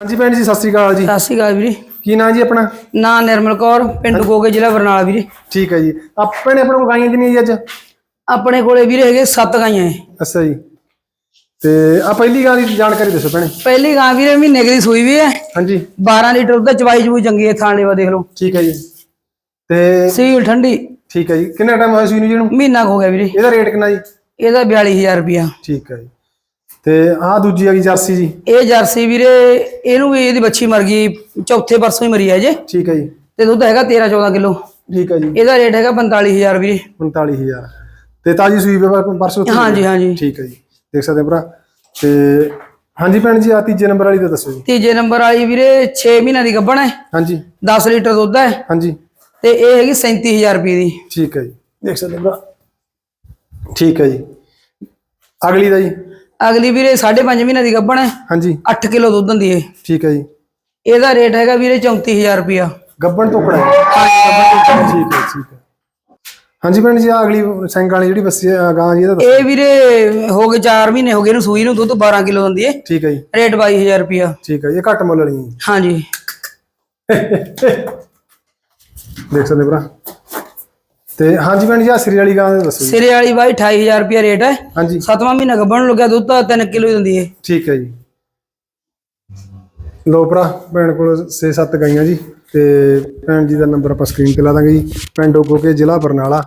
ਹਾਂਜੀ ਭੈਣ ਜੀ ਸਤਿ ਸ਼੍ਰੀ ਅਕਾਲ ਜੀ। ਸਤਿ ਸ਼੍ਰੀ ਅਕਾਲ ਵੀਰੇ। ਕੀ ਨਾਂ ਜੀ ਆਪਣਾ? ਨਾਂ ਨਿਰਮਲ ਕੌਰ ਪਿੰਡ ਗੋਗੇ ਜ਼ਿਲ੍ਹਾ ਬਰਨਾਲਾ ਵੀਰੇ। ਠੀਕ ਹੈ ਜੀ। ਆਪਣੇ ਆਪਣੇ ਕੋਲ ਗਾਈਆਂ ਕਿੰਨੀਆਂ ਜੀ ਅੱਜ? ਆਪਣੇ ਕੋਲੇ ਵੀਰੇ ਹੈਗੇ ਸੱਤ ਗਾਈਆਂ ਏ ਅੱਛਾ ਜੀ। ਤੇ ਆ ਪਹਿਲੀ ਗਾਂ ਦੀ ਜਾਣਕਾਰੀ ਦੱਸੋ ਭੈਣੇ। ਪਹਿਲੀ ਗਾਂ ਵੀਰੇ ਮਹੀਨੇ ਦੀ ਸੂਈ ਵੀ ਹੈ। ਹਾਂਜੀ। 12 ਲੀਟਰ ਦੁੱਧ ਚਵਾਈ ਚੂਈ ਚੰਗੀ ਹੈ ਥਾਣੇ ਵਾ ਦੇਖ ਲਓ। ਠੀਕ ਹੈ ਜੀ। ਤੇ ਸੀਲ ਠੰਡੀ। ਠੀਕ ਹੈ ਜੀ। ਕਿੰਨਾ ਟਾਈਮ ਹੋਇਆ ਸੀ ਨੂੰ ਜੀ ਨੂੰ ਮਹੀਨਾ ਹੋ ਗਿਆ ਵੀਰੇ। ਇਹਦਾ ਰੇਟ ਕਿੰਨਾ ਜੀ? ਇਹਦਾ 42000 ਰੁਪਿਆ ਠੀਕ ਹੈ ਜੀ। ਤੇ ਆਹ ਦੂਜੀ ਆ ਗਈ ਜਰਸੀ ਜੀ। ਇਹ ਜਰਸੀ ਵੀਰੇ ਇਹਨੂੰ ਵੀ ਇਹਦੀ ਬੱਚੀ ਮਰ ਗਈ ਚੌਥੇ ਪਰਸੋਂ ਹੀ ਮਰੀ ਹੈ ਜੇ। ਠੀਕ ਹੈ ਜੀ। ਤੇ ਦੁੱਧ ਹੈਗਾ 13 14 ਕਿਲੋ। ਠੀਕ ਹੈ ਜੀ। ਇਹਦਾ ਰੇਟ ਹੈਗਾ 45000 ਵੀਰੇ। 45000 ਤੇ ਤਾਜੀ ਸੂਈ ਪਰਸੋਂ ਹਾਂਜੀ ਹਾਂਜੀ। ਠੀਕ ਹੈ ਜੀ। ਦੇਖ ਸਕਦੇ ਭਰਾ। ਤੇ ਹਾਂਜੀ ਭੈਣ ਜੀ ਆ ਤੀਜੇ ਨੰਬਰ ਵਾਲੀ ਦਾ ਦੱਸੋ ਜੀ। ਤੀਜੇ ਨੰਬਰ ਵਾਲੀ ਵੀਰੇ 6 ਮਹੀਨਿਆਂ ਦੀ ਗੱਭਣ ਹੈ। ਹਾਂਜੀ। 10 ਲੀਟਰ ਦੁੱਧ ਹੈ। ਹਾਂਜੀ। ਤੇ ਇਹ ਹੈਗੀ 37000 ਰੁਪਏ ਦੀ। ਠੀਕ ਹੈ ਜੀ। ਦੇਖ ਸਕਦੇ ਭਰਾ। ਠੀਕ ਹੈ ਜੀ। ਅਗਲੀ ਦਾ ਜੀ। ਅਗਲੀ ਵੀਰੇ 5.5 ਮਹੀਨਿਆਂ ਦੀ ਗੱਭਣ ਹੈ। ਹਾਂਜੀ। 8 ਕਿਲੋ ਦੁੱਧ ਦਿੰਦੀ ਹੈ ਠੀਕ ਹੈ ਜੀ। ਇਹਦਾ ਰੇਟ ਹੈਗਾ ਵੀਰੇ 34000 ਰੁਪਿਆ ਗੱਬਣ ਟੋਕੜਾ ਹੈ ਠੀਕ ਹੈ ਠੀਕ ਹੈ। ਹਾਂਜੀ ਭੈਣ ਜੀ ਆ ਅਗਲੀ ਸਿੰਘ ਵਾਲੀ ਜਿਹੜੀ ਬੱਸੀ ਗਾਂ ਜੀ ਇਹਦਾ। ਇਹ ਵੀਰੇ ਹੋ ਗਏ 4 ਮਹੀਨੇ ਹੋ ਗਏ ਇਹਨੂੰ ਸੂਈ ਨੂੰ ਦੁੱਧ 12 ਕਿਲੋ ਦਿੰਦੀ ਹੈ ਠੀਕ ਹੈ ਜੀ। ਰੇਟ 22000 ਰੁਪਿਆ ਠੀਕ ਹੈ ਜੀ, ਇਹ ਘੱਟ ਮੁੱਲ ਵਾਲੀ ਹਾਂਜੀ। ਦੇਖ ਸਕਦੇ ਭਰਾ। ਤੇ ਹਾਂਜੀ ਭੈਣ ਜੀ ਆ ਸਰੀ ਵਾਲੀ ਗਾਂ ਦਾ ਦੱਸੋ ਜੀ। ਸਿਰੇ ਵਾਲੀ ਬਾਈ 28000 ਰੁਪਿਆ ਰੇਟ ਹੈ। ਹਾਂਜੀ। ਸੱਤਵਾਂ ਮਹੀਨਾ ਗੱਭਣ ਨੂੰ ਲੱਗਿਆ ਦੁੱਧ ਤਾਂ 3 ਕਿਲੋ ਹੀ ਦਿੰਦੀ ਹੈ ਠੀਕ ਹੈ ਜੀ। ਲੋ ਭਰਾ ਭੈਣ ਕੋਲ 6-7 ਗਾਈਆਂ ਜੀ ਤੇ ਭੈਣ ਜੀ ਦਾ ਨੰਬਰ ਆਪਾਂ ਸਕਰੀਨ ਤੇ ਲਾ ਦਾਂਗੇ ਜੀ। ਪਿੰਡ ਕੇ ਜ਼ਿਲ੍ਹਾ ਬਰਨਾਲਾ।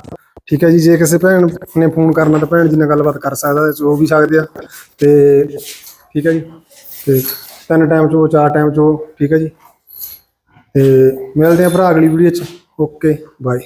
ਠੀਕ ਹੈ ਜੀ ਜੇ ਕਿਸੇ ਭੈਣ ਨੇ ਫੋਨ ਕਰਨਾ ਤਾਂ ਭੈਣ ਜੀ ਨਾਲ ਗੱਲਬਾਤ ਕਰ ਸਕਦਾ ਉਹ ਵੀ ਸਕਦੇ ਆ। ਤੇ ਠੀਕ ਹੈ ਜੀ ਤੇ ਤਿੰਨ ਟਾਈਮ ਚੋਂ ਚਾਰ ਟਾਈਮ ਚੋਂ ਠੀਕ ਹੈ ਜੀ। ਤੇ ਮਿਲਦੇ ਆ ਭਰਾ ਅਗਲੀ ਵੀਡੀਓ ਚ। Okay bye